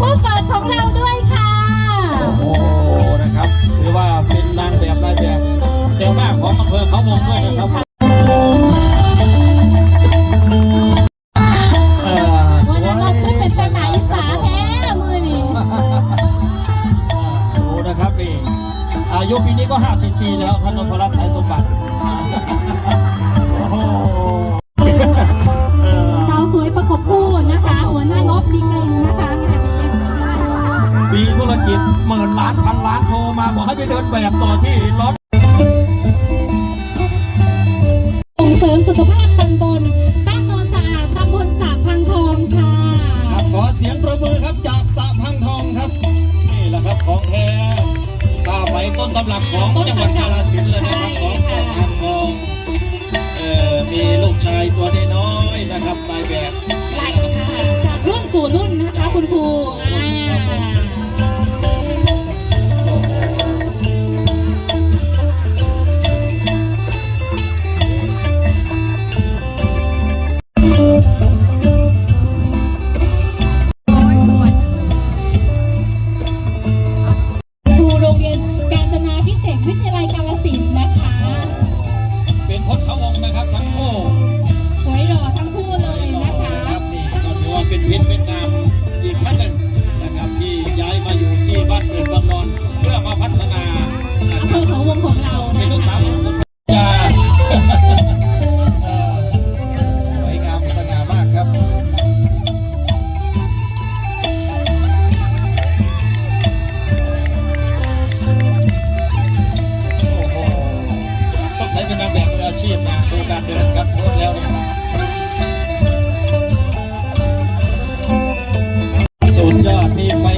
ผู้เปิดของเราด้วยค่ะ โอ้โหนะครับถือว่าเป็นนางแบบนายแบบแนวหน้าของอำเภอเขาวงด้วยนะครับเออสวันวยนั้นเราขึ้นเป็นสนามอีสาแท้มือนี่ ดูนะครับนี่อายุปีนี้ก็ 50 ปีแล้วท่านนพรัตน์สายสมบัติ ให้ไปเดินแบบต่อที่รถส่งเสริมสุขภาพตำบลบ้านโนนสะอาดตำบลสาพังทองค่ะ ครับขอเสียงประมือครับจากสะพังทองครับ นี่แหละครับของแท้ข้าไปต้นตำรับของจังหวัดกาฬสินธุ์เลยนะครับของสะพังทองเออมีลูกชายตัวน้อยๆนะครับนายแบบไล่ค่ะจากรุ่นสู่รุ่นนะคะคุณครู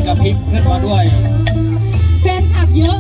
กระพริบขึ้นมาด้วย แฟนคลับเยอะ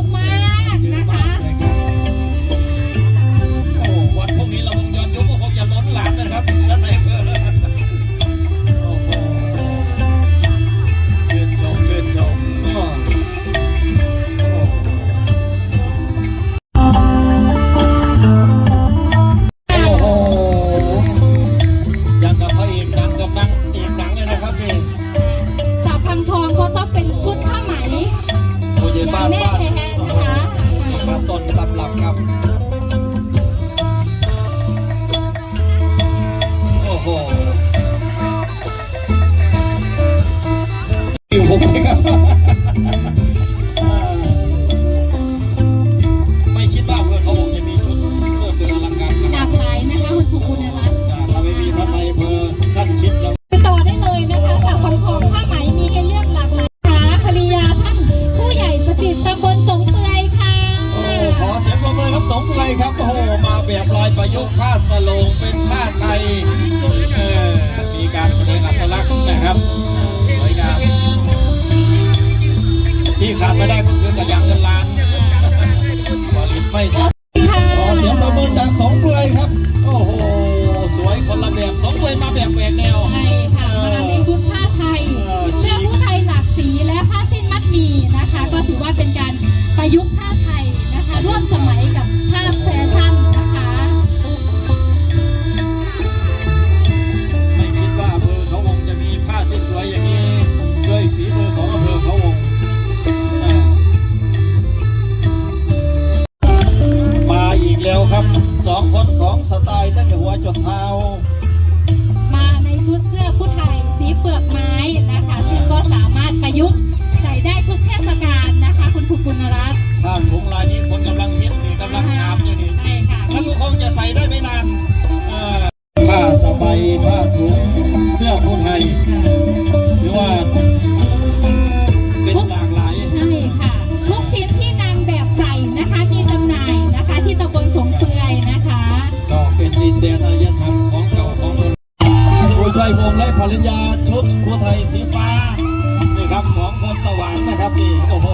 เป็นผ้าไทยมีการแสดงอัตลักษณ์นะครับสวยงามที่ขาดไม่ได้ก็คือกระยังเงินล้านผลิตไม่ทันค่ะขอเสียงประเมินจากสองเปลือยครับ โอ้โห สวยคนละแบบสองเปลือยมาแบบแหวกแนว ดินแดนอารยธรรมของเก่าของโบราณผู้ช่วยวงและภรรยาชุดผู้ไทยสีฟ้านี่ครับของคนสว่างนะครับนี่โอ้โห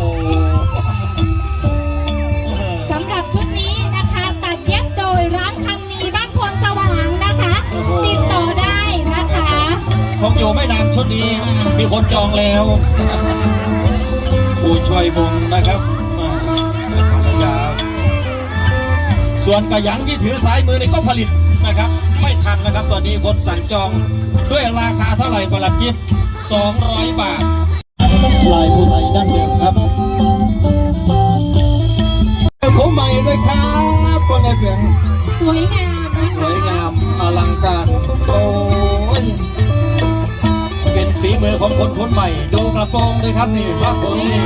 สำหรับชุดนี้นะคะ ตัดเย็บโดยร้านคันนีบ้านพลสว่างนะคะ ติดต่อได้นะคะคงอยู่ไม่นานชุดนี้มีคนจองแล้วผู้ช่วยวงนะครับ ส่วนกระยังที่ถือสายมือนี่ก็ผลิตนะครับ ไม่ทันนะครับ ตอนนี้คนสั่งจองด้วยราคาเท่าไหร่ประหลัดจิ๊บ200 บาทลายผู้ไทยดั้งเดิมครับผมใหม่ด้วยครับคนในเพียงสวยงามสวยงามอลังการโอยเป็นฝีมือของคนคนใหม่ ดูกระโปรงเลยครับนี่ผ้าถุงนี้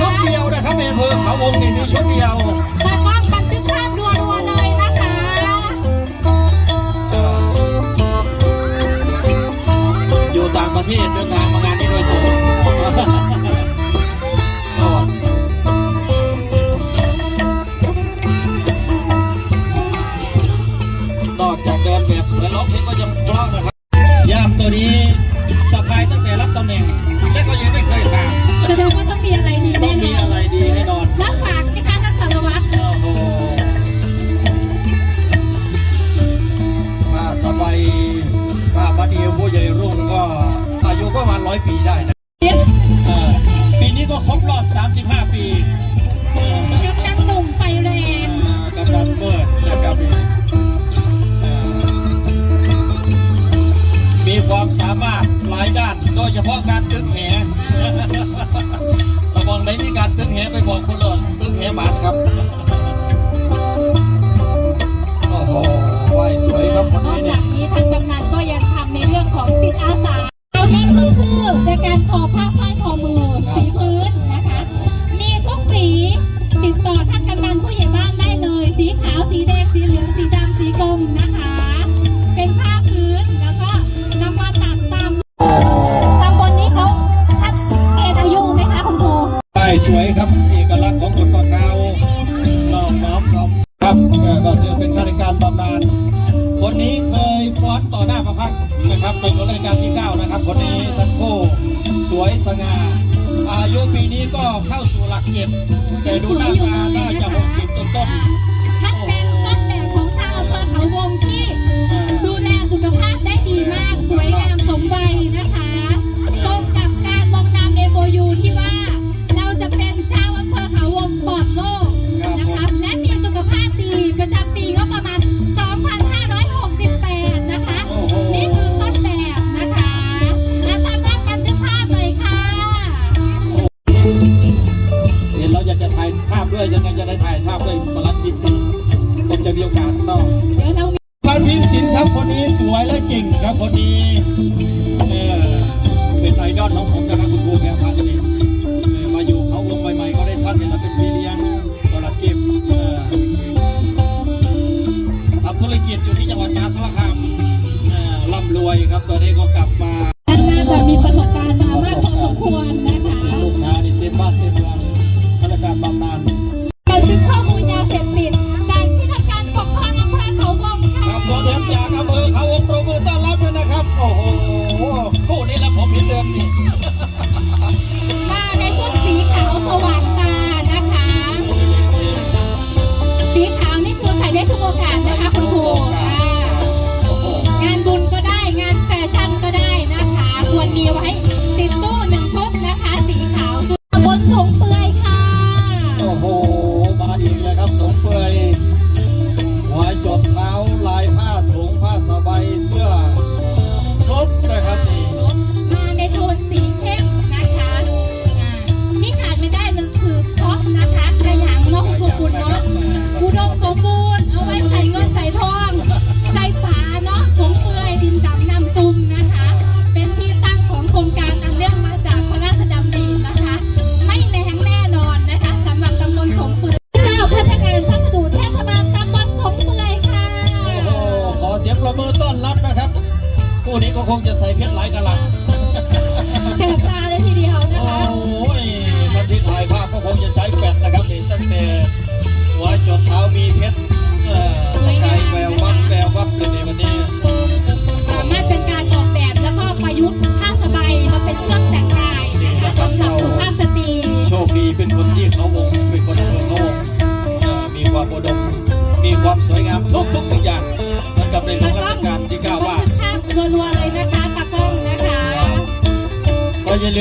ชุดเดียวนะครับในอำเภอเขาวงนี่ยมีชุดเดียวตาก้องบันทึกภาพรัวเลยนะคะอยู่ต่างประเทศเดินทางมางานนี้ด้วยตัง ร้อปีได้นะปีนี้ก็ครบรอบ 35 ปีกับดันหนุ่มไฟแรงรับการเบิดนะครับมีความสามารถหลายด้าน โดยเฉพาะการตึงแหตะบองไหนมีการตึงแหไปบอกคนเลยตึงแหบานครับ โอ้โหไหวสวยครับคนนี้เนี่ย ลันี้ทางกำนันก็ยังทำในเรื่องของจิตอาสาเราเน้น แต่การทอผ้าฝ้ายทอมือ คนนี้เป็นไอดอลของผมนะครับคุณครูแพรพันธ์นี่มาอยู่เขาวงใหม่ๆก็ได้ท่านเนี่ยเป็นพี่เลี้ยงตลาดเก็บทำธุรกิจอยู่ที่จังหวัดมหาสารคามร่ำรวยครับตอนนี้ก็กลับมาน่าจะมีประสบการณ์มากพอสมควรนะ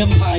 i'm empire.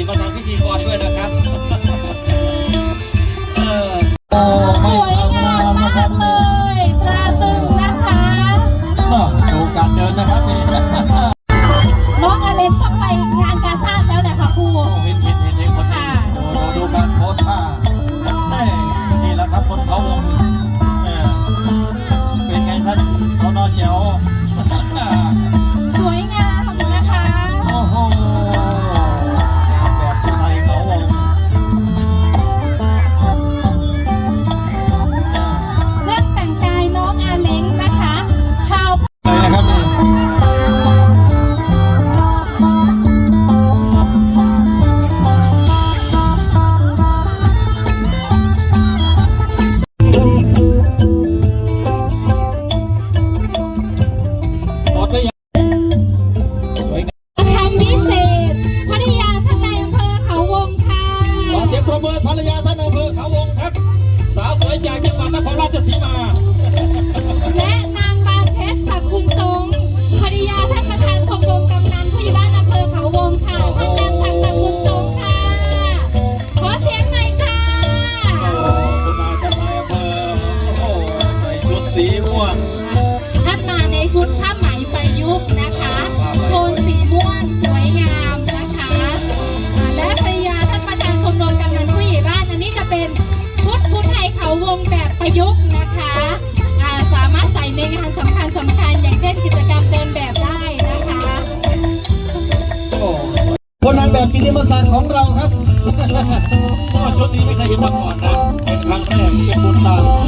วง ท่านมาในชุดผ้าไหมประยุกต์นะคะโทนสีม่วงสวยงามนะคะอ่าและภรรยาท่านประธานชมรมกำนันผู้ใหญ่บ้านอันนี้จะเป็นชุดพุทธไทยเขาวงแบบประยุกต์นะคะอ่าสามารถใส่ในงานสำคัญสำคัญอย่างเช่น กิจกรรมเดินแบบได้นะคะ โอ้สวยคนนางแบบกิติมศักดิ์ของเราครับโอ้ชุดนี้ไม่เคยเห็นมาก่อนนะเป็นครั้งแรกเป็นบุญตา